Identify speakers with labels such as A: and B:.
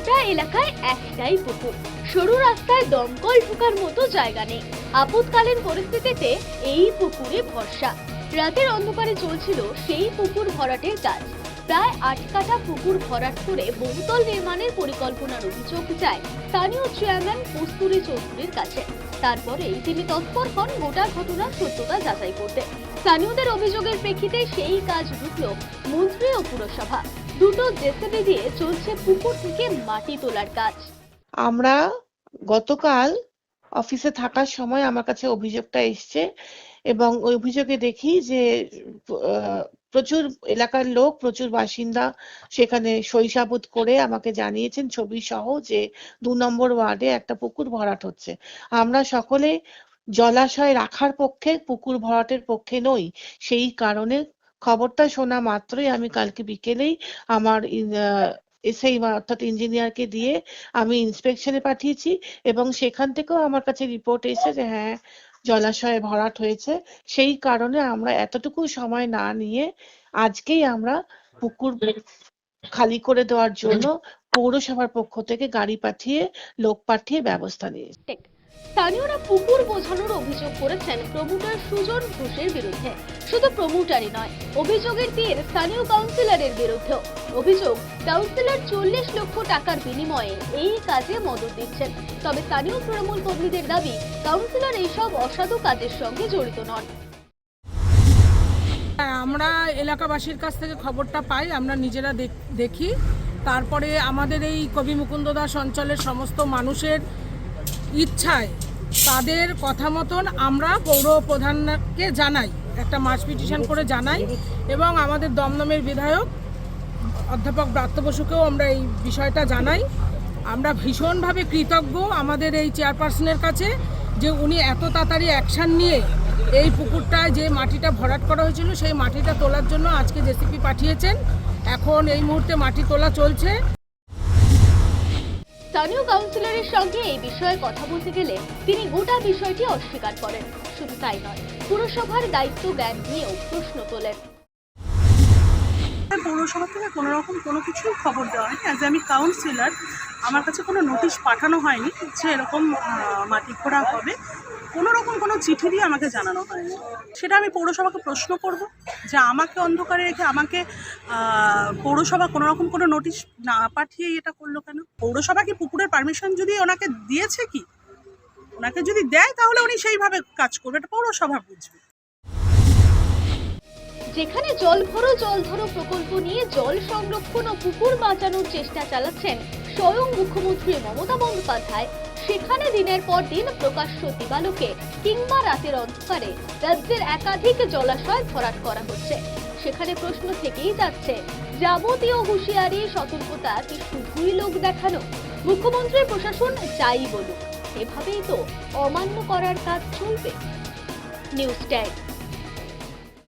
A: গোটা এলাকায় একটাই পুকুর। সরু রাস্তায় দমকল ঢোকার মতো জায়গা নেই। আপৎকালীন পরিস্থিতিতে এই পুকুরে ভরসা। রাতের অন্ধকারে চলছিল সেই পুকুর ভরাটের কাজ। প্রায় আট কাঠা পুকুর ভরাট করে বহুতল নির্মাণের পরিকল্পনার অভিযোগ যায় স্থানীয় চেয়ারম্যান কস্তুরী চৌধুরীর কাছে। তারপরেই তিনি তৎপর হন গোটা ঘটনার সত্যতা যাচাই করতে। স্থানীয়দের অভিযোগের প্রেক্ষিতে সেই কাজ ঢুকল মন্ত্রী ও পুরসভা। দুটো জেসিবি দিয়ে চলছে পুকুর থেকে মাটি তোলার কাজ।
B: আমরা গতকাল অফিসে থাকার সময় আমার কাছে অভিযোগটা এসছে এবং ওই অভিযোগে দেখি যে প্রচুর এলাকার লোক, প্রচুর বাসিন্দা সেখানে সইসাবুত করে আমাকে জানিয়েছেন ছবি সহ যে দু নম্বর ওয়ার্ডে একটা পুকুর ভরাট হচ্ছে। আমরা সকলে জলাশয় রাখার পক্ষে, পুকুর ভরাটের পক্ষে নই, সেই কারণে খবরটা শোনা মাত্রই আমি কালকে বিকেলেই আমার এসআই অর্থাৎ ইঞ্জিনিয়ারকে দিয়ে আমি ইন্সপেকশনে পাঠিয়েছি এবং সেখান থেকেও আমার কাছে রিপোর্ট এসেছে যে হ্যাঁ জলাশয়ে ভরাট হয়েছে। সেই কারণে আমরা এতটুকু সময় না নিয়ে আজকেই আমরা পুকুর খালি করে দেওয়ার জন্য পৌরসভার পক্ষ থেকে গাড়ি পাঠিয়ে, লোক পাঠিয়ে ব্যবস্থা নিয়েছি।
A: স্থানীয়রা পুকুর বোঝানোর অভিযোগ করেছেন প্রমোটার সুজন ঘোষের বিরুদ্ধে। শুধু প্রমোটারই নয় অভিযোগের তীর স্থানীয় কাউন্সিলরের বিরুদ্ধেও। অভিযোগ কাউন্সিলর চল্লিশ লক্ষ টাকার বিনিময়ে এই কাজে মদত দিচ্ছেন। তবে স্থানীয় তৃণমূল কর্মীদের দাবি কাউন্সিলর এইসব অসাধু কাজের সঙ্গে জড়িত নন।
C: হ্যাঁ, আমরা এলাকাবাসীর কাছ থেকে খবরটা পাই আমরা নিজেরা দেখ- দেখি। তারপরে আমাদের এই কবি মুকুন্দ দাস অঞ্চলের সমস্ত মানুষের ইচ্ছায় তাদের কথা মতন আমরা পৌর প্রধানকে জানাই, একটা মাস পিটিশন করে জানাই এবং আমাদের দমদমের বিধায়ক অধ্যাপক ব্রাত্য বসুকেও আমরা এই বিষয়টা জানাই। আমরা ভীষণভাবে কৃতজ্ঞ আমাদের এই চেয়ারপারসনের কাছে যে উনি এত তাড়াতাড়ি অ্যাকশান নিয়ে এই পুকুরটায় যে মাটিটা ভরাট করা হয়েছিল, সেই মাটিটা তোলার জন্য আজকে জেসিপি পাঠিয়েছেন। এখন এই মুহূর্তে মাটি তোলা চলছে।
A: স্থানীয় কাউন্সিলরের সঙ্গে এই বিষয়ে কথা বলতে গেলে তিনি গোটা বিষয়টি অস্বীকার করেন। শুধু তাই নয়, পুরসভার দায়িত্ব জ্ঞান নিয়েও প্রশ্ন তোলেন।
D: পৌরসভা থেকে কোনো রকম কোনো কিছু খবর দেওয়া হয়নি। অ্যাজ আমি কাউন্সিলর, আমার কাছে কোনো নোটিশ পাঠানো হয়নি যে এরকম মাটি খোঁড়া হবে। কোনো রকম কোনো চিঠি দিয়ে আমাকে জানানো হয়নি। সেটা আমি পৌরসভাকে প্রশ্ন করব যে আমাকে অন্ধকারে রেখে আমাকে পৌরসভা কোনো রকম কোনো নোটিশ না পাঠিয়ে এটা করল কেন? পৌরসভা কি পুকুরের পারমিশন যদি ওনাকে দিয়েছে কি? ওনাকে যদি দেয় তাহলে উনি সেইভাবে কাজ করবে, এটা পৌরসভা বুঝবে।
A: যেখানে জল ভরো, জল ধরো প্রকল্প নিয়ে জল সংরক্ষণ ও পুকুর বাঁচানোর চেষ্টা চালাচ্ছেন স্বয়ং মুখ্যমন্ত্রী মমতা বন্দ্যোপাধ্যায়। সেখানে দিনের পর দিন প্রকাশ্য দিবালোকে কিংবা রাতের অন্ধকারে রাজ্যের একাধিক জলাশয় ভরাট করা হচ্ছে। সেখানে প্রশ্ন থেকেই যাচ্ছে, যাবতীয় হুঁশিয়ারি সতর্কতা কি শুধুই লোক দেখানো? মুখ্যমন্ত্রীর প্রশাসন যাই বলুক, এভাবেই তো অমান্য করার কাজ চলবে। News tag